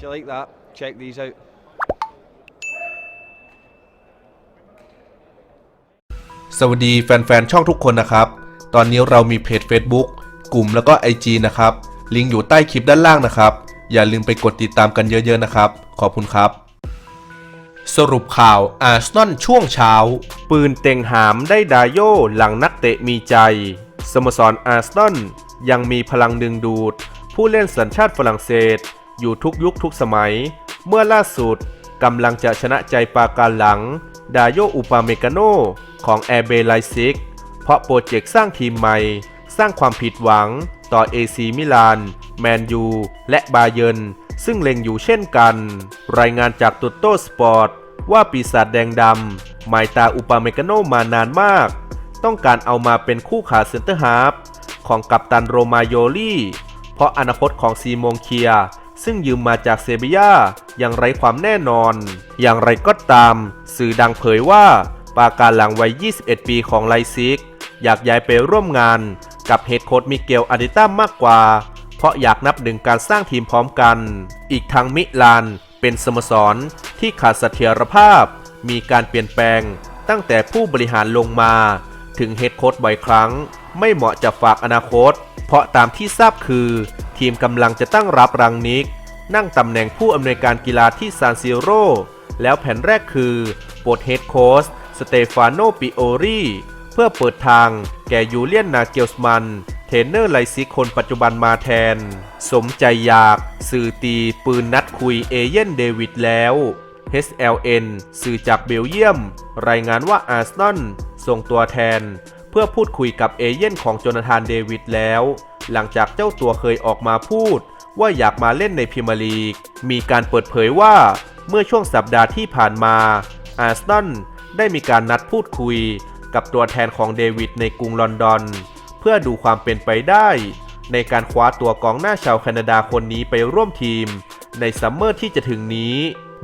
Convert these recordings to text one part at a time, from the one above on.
If you like that, check these out. สวัสดีแฟนๆ ช่องทุกคนนะครับ ตอนนี้เรามีเพจ Facebook กลุ่มแล้วก็ IG นะครับ ลิงก์อยู่ใต้คลิปด้านล่างนะครับ อย่าลืมไปกดติดตามกันเยอะๆนะครับ ขอบคุณครับ สรุปข่าวอาร์เซนอลช่วงเช้า ปืนเต็งหามได้ดาโยหลังนักเตะมีใจ สโมสรอาร์เซนอลยังมีพลังดึงดูด ผู้เล่นสัญชาติฝรั่งเศส อยู่ทุกยุคทุกสมัย เมื่อล่าสุดกำลังจะชนะใจปาการหลัง ดาโยอุปาเมกาโนของแอร์เบลไลซิก เพราะโปรเจกต์สร้างทีมใหม่ สร้างความผิดหวังต่อ AC มิลาน แมนยู และบาเยิร์นซึ่งเล็งอยู่เช่นกัน รายงานจากตุตโตสปอร์ตว่าปีศาจแดงดำหมายตาอุปาเมกาโนมานานมาก ต้องการเอามาเป็นคู่ขาเซนเตอร์ฮาร์ฟของกัปตันโรมาโยลี่ เพราะอนาคตของซีโมงเคีย ซึ่งยืมมาจากเซบียายังไร้ความแน่นอน อย่างไรก็ตาม สื่อดังเผยว่า ปาการหลังวัย 21 ปีของไลซิก อยากย้ายไปร่วมงานกับเฮดโค้ชมิเกลอาดิต้ามากกว่า เพราะอยากนับหนึ่งการสร้างทีมพร้อมกัน อีกทั้งมิลานเป็นสโมสรที่ขาดเสถียรภาพ มีการเปลี่ยนแปลงตั้งแต่ผู้บริหารลงมา ถึงเฮดโค้ชบ่อยครั้ง ไม่เหมาะจะฝากอนาคต เพราะตามที่ทราบคือ ทีมกำลังจะตั้งรับรังนิก นั่งตำแหน่งผู้อำนวยการกีฬาที่ซานซิโรแล้วแผนแรกคือปลดเฮดโค้ชสเตฟานโนปิโอรีเพื่อเปิดทางแก่ยูเลียนนาเกลสมันเทรนเนอร์ไลซิคนปัจจุบันมาแทน สมใจอยาก สื่อตีปืนนัดคุยเอเย่นเดวิดแล้ว HLN สื่อจากเบลเยียม รายงานว่าอาร์เซนอลส่งตัวแทน เพื่อพูดคุยกับเอเย่นของโจนาธานเดวิดแล้ว หลังจากเจ้าตัวเคยออกมาพูด ว่าอยากมาเล่นในพรีเมียร์ลีก มีการเปิดเผยว่าเมื่อช่วงสัปดาห์ที่ผ่านมาอาร์เซนได้มีการนัดพูดคุยกับตัวแทนของเดวิดในกรุงลอนดอน เพื่อดูความเป็นไปได้ ในการคว้าตัวกองหน้าชาวแคนาดาคนนี้ไปร่วมทีม ในซัมเมอร์ที่จะถึงนี้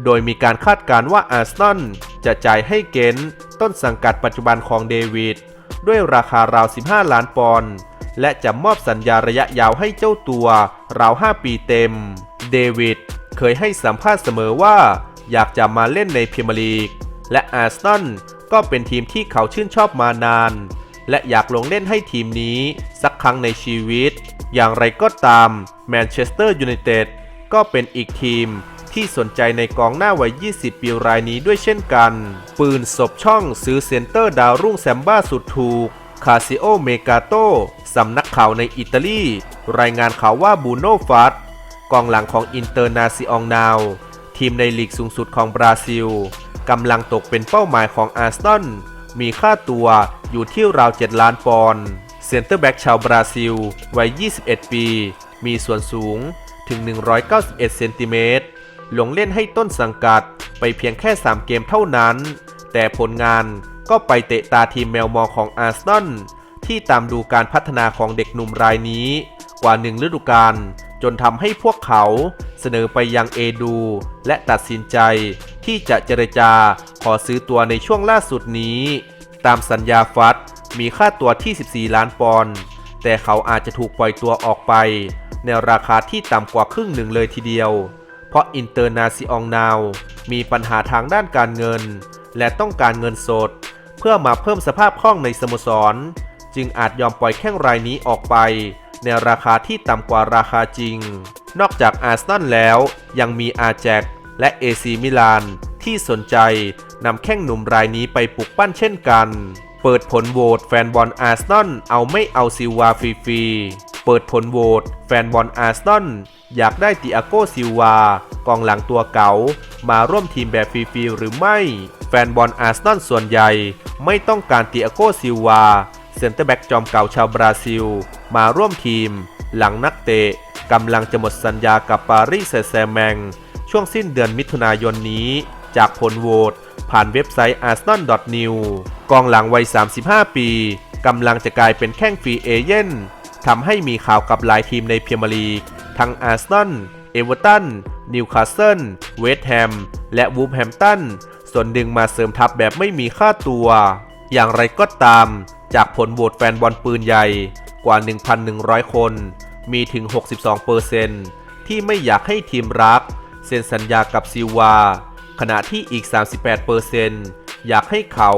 โดยมีการคาดการณ์ว่าอาร์เซนจะจ่ายให้เกนต้นสังกัดปัจจุบันของเดวิด ด้วยราคาราว 15 ล้านปอนด์และจะมอบสัญญาระยะยาวให้เจ้าตัวราว 5 ปีเต็ม เดวิดเคยให้สัมภาษณ์เสมอว่า อยากจะมาเล่นในพรีเมียร์ลีก และอาร์เซนอลก็เป็นทีมที่เขาชื่นชอบมานาน และอยากลงเล่นให้ทีมนี้สักครั้งในชีวิต อย่างไรก็ตามแมนเชสเตอร์ยูไนเต็ดก็เป็นอีกทีม ที่สนใจในกองหน้าวัย 20 ปีรายนี้ด้วยเช่นกัน ปืนศบช่องซื้อเซนเตอร์ดาวรุ่งแซมบ้าสุดถูก คาซิโอเมกาโตสำนักข่าวในอิตาลี รายงานข่าวว่าบูโนฟัตกองหลังของอินเตอร์นาซิองนาวทีมในลีกสูงสุดของบราซิลกำลังตกเป็นเป้าหมายของอาร์เซนมีค่าตัวอยู่ที่ราว 7 ล้านปอนด์เซนเตอร์แบ็กชาวบราซิล วัย 21 ปี มีส่วนสูงถึง 191 เซนติเมตร หลงเล่นให้ต้นสังกัดไปเพียงแค่ 3 เกมเท่านั้น แต่ผลงานก็ไปเตะตาทีมแมวมองของอาร์เซนอลที่ตามดูการพัฒนาของเด็กหนุ่มรายนี้ กว่าหนึ่งฤดูกาลจนทำให้พวกเขาเสนอไปยังเอดู และตัดสินใจที่จะเจรจาขอซื้อตัวในช่วงล่าสุดนี้ ตามสัญญาฟัดมีค่าตัวที่ 14 ล้านปอนด์แต่เขาอาจจะถูกปล่อยตัวออกไป ในราคาที่ต่ำกว่าครึ่งหนึ่งเลยทีเดียว ราะอินเตอร์นาซิองนาวมีปัญหาทางด้านการเงิน และต้องการเงินสด เพื่อมาเพิ่มสภาพคล่องในสโมสร จึงอาจยอมปล่อยแข้งรายนี้ออกไป ในราคาที่ต่ำกว่าราคาจริง นอกจากอาร์เซนอลแล้วยังมีอาแจกและเอซีมิลานที่สนใจนำแข้งหนุ่มรายนี้ไปปลุกปั้นเช่นกัน เปิดผลโหวตแฟนบอลอาร์เซนอลเอาไม่เอาซิวาฟรีๆเปิดผลโหวตแฟนบอลอาร์เซนอล อยากได้ติอาโกซิลวากองหลังตัวเก๋ามาร่วมทีมแบบฟรีๆหรือไม่ แฟนบอลอาร์เซนอลส่วนใหญ่ ไม่ต้องการติอาโกซิลวาเซนเตอร์แบ็กจอมเก่าชาวบราซิล มาร่วมทีม หลังนักเตะกำลังจะหมดสัญญากับปารีสแซงแมง ช่วงสิ้นเดือนมิถุนายนนี้ จากผลโหวตผ่านเว็บไซต์ arsenal.new กองหลังวัย 35 ปีกำลังจะกลายเป็นแข้งฟรีเอเย่นทำให้มีข่าวกับหลายทีมในพรีเมียร์ลีก ทั้งอาร์เซนเอเวอร์ตัน นิวคาสเซิล เวสต์แฮม และวูฟแฮมตัน ส่วนดึงมาเสริมทัพแบบไม่มีค่าตัว อย่างไรก็ตาม จากผลโหวตแฟนบอลปืนใหญ่กว่า 1,100 คน มีถึง 62%ที่ไม่อยากให้ทีมรัก เซ็นสัญญากับซิวา ขณะที่อีก 38%อยากให้เขา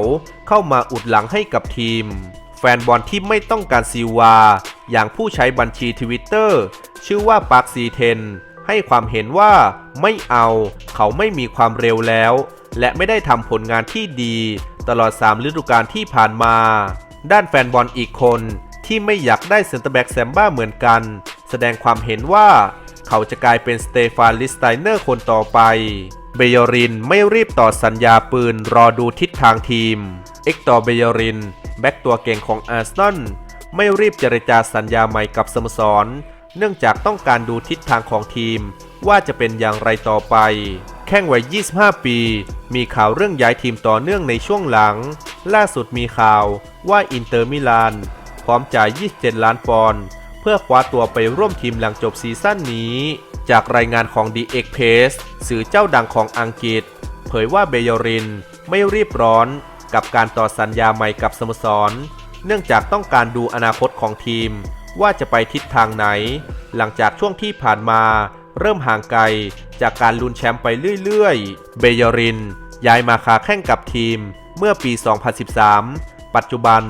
เข้ามาอุดหลังให้กับทีม แฟนบอลที่ไม่ต้องการซิวา อย่างผู้ใช้บัญชีทวิตเตอร์ ชื่อว่าปาร์คซีเทนให้ความเห็นว่าไม่เอาเขาไม่มีความเร็วแล้ว และไม่ได้ทำผลงานที่ดี ตลอด 3 ฤดูกาลที่ผ่านมา ด้านแฟนบอลอีกคนที่ไม่อยากได้เซนเตอร์แบ็กแซมบ้าเหมือนกัน แสดงความเห็นว่าเขาจะกลายเป็นสเตฟานลิสไตเนอร์คนต่อไป เบยอรินไม่รีบต่อสัญญาปืนรอดูทิศทางทีม เอ็กตอร์เบยอริน แบ็กตัวเก่งของอาร์เซนอลไม่รีบเจรจาสัญญาใหม่กับสโมสร เนื่องจากต้องการดูทิศทางของทีม ว่าจะเป็นอย่างไรต่อไป แข้งวัย 25 ปี มีข่าวเรื่องย้ายทีมต่อเนื่องในช่วงหลัง ล่าสุดมีข่าวว่าอินเตอร์มิลาน พร้อมจ่าย 27 ล้านปอนด์เพื่อคว้าตัวไปร่วมทีมหลังจบซีซั่นนี้ จากรายงานของ The Express สื่อเจ้าดังของอังกฤษ เผยว่าเบยอรินไม่รีบร้อนกับการต่อสัญญาใหม่กับสโมสร เนื่องจากต้องการดูอนาคตของทีม ว่าจะไปทิศทางไหน หลังจากช่วงที่ผ่านมา เริ่มห่างไกลจากการลุ้นแชมป์ไปเรื่อยๆ เบยอริน ย้ายมาคาแข่งกับทีมเมื่อปี 2013 ปัจจุบัน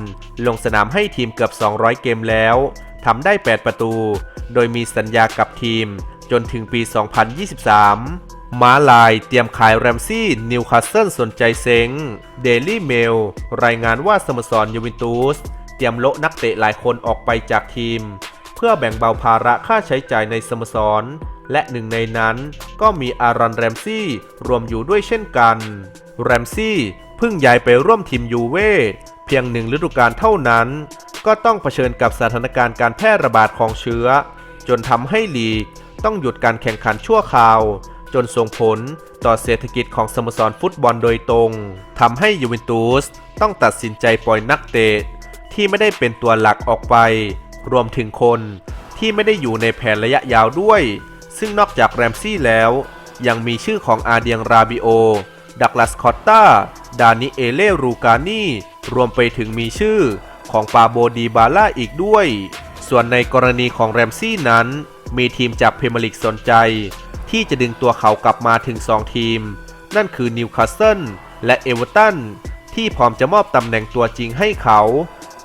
ลงสนามให้ทีมเกือบ 200 เกมแล้วทำได้ 8 ประตู โดยมีสัญญากับทีมจนถึงปี 2023 ม้าลายเตรียมขายแรมซี่นิวคาสเซิลสนใจเซ็งเดลี่เมลรายงานว่าสโมสรยูเวนตุส เตรียมโละนักเตะหลายคนออกไปจากทีม เพื่อแบ่งเบาภาระค่าใช้จ่ายในสโมสร และหนึ่งในนั้นก็มีอารอนแรมซี่รวมอยู่ด้วยเช่นกัน แรมซี่เพิ่งย้ายไปร่วมทีมยูเว่เพียงหนึ่งฤดูกาลเท่านั้น ก็ต้องเผชิญกับสถานการณ์การแพร่ระบาดของเชื้อ จนทำให้ลีกต้องหยุดการแข่งขันชั่วคราว จนส่งผลต่อเศรษฐกิจของสโมสรฟุตบอลโดยตรงทำให้ยูเวนตุสต้องตัดสินใจปล่อยนักเตะ ที่ไม่ได้เป็นตัวหลักออกไป รวมถึงคนที่ไม่ได้อยู่ในแผนระยะยาวด้วย ซึ่งนอกจากแรมซี่แล้ว ยังมีชื่อของอาเดียงราบิโอ ดักลาสคอตตาดานิเอเลรูกานีรวมไปถึงมีชื่อของปาโบดีบาล่าอีกด้วย ส่วนในกรณีของแรมซี่นั้น มีทีมจากเพเมลีกสนใจ ที่จะดึงตัวเขากลับมาถึง 2 ทีม นั่นคือนิวคาสเซิลและเอเวอร์ตันที่พร้อมจะมอบตำแหน่งตัวจริงให้เขา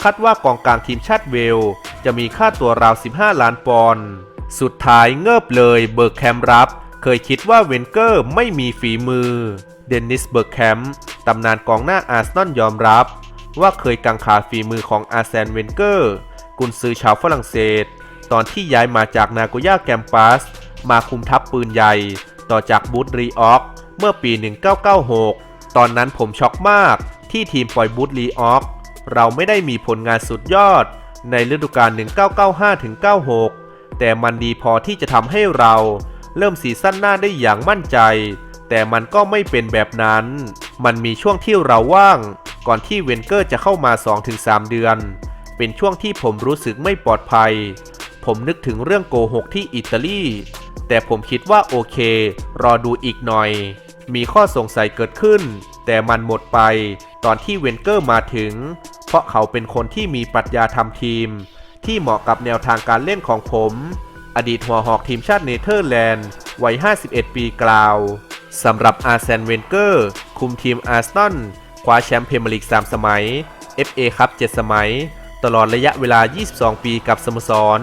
คาดว่ากองกลางทีมชาติเวล จะมีค่าตัวราว 15 ล้านปอนด์สุดท้ายเงิบเลยเบิร์กแคมรับ เคยคิดว่าเวนเกอร์ไม่มีฝีมือ เดนนิสเบิร์กแคมตำนานกองหน้าอาร์เซนอลยอมรับ ว่าเคยกังขาฝีมือของอาร์แซนเวนเกอร์ กุนซือชาวฝรั่งเศส ตอนที่ย้ายมาจากนาโกย่าแกมปัสมาคุมทัพปืนใหญ่ ต่อจากบูธรีออกเมื่อปี 1996 ตอนนั้นผมช็อกมากที่ทีมปล่อยบูธรีออก เราไม่ได้มีผลงานสุดยอด ในฤดูกาล 1995-96 แต่มันดีพอที่จะทำให้เราเริ่มซีซั่นหน้าได้อย่างมั่นใจ แต่มันก็ไม่เป็นแบบนั้น มันมีช่วงที่เราว่าง ก่อนที่เวนเกอร์จะเข้ามา 2-3 เดือน เป็นช่วงที่ผมรู้สึกไม่ปลอดภัย ผมนึกถึงเรื่องโกหกที่อิตาลี แต่ผมคิดว่าโอเค รอดูอีกหน่อย มีข้อสงสัยเกิดขึ้น แต่มันหมดไป ตอนที่เวนเกอร์มาถึง เพราะเขาเป็นคนที่มีปรัชญาทำทีม ที่เหมาะกับแนวทางการเล่นของผม อดีตหัวหอกทีมชาติเนเธอร์แลนด์วัย 51 ปีกล่าวสำหรับอาร์เซนเวนเกอร์ คุมทีมอาร์เซนอลคว้าแชมป์พรีเมียร์ลีก 3 สมัย FA คัพ7สมัย ตลอดระยะเวลา 22 ปีกับสโมสร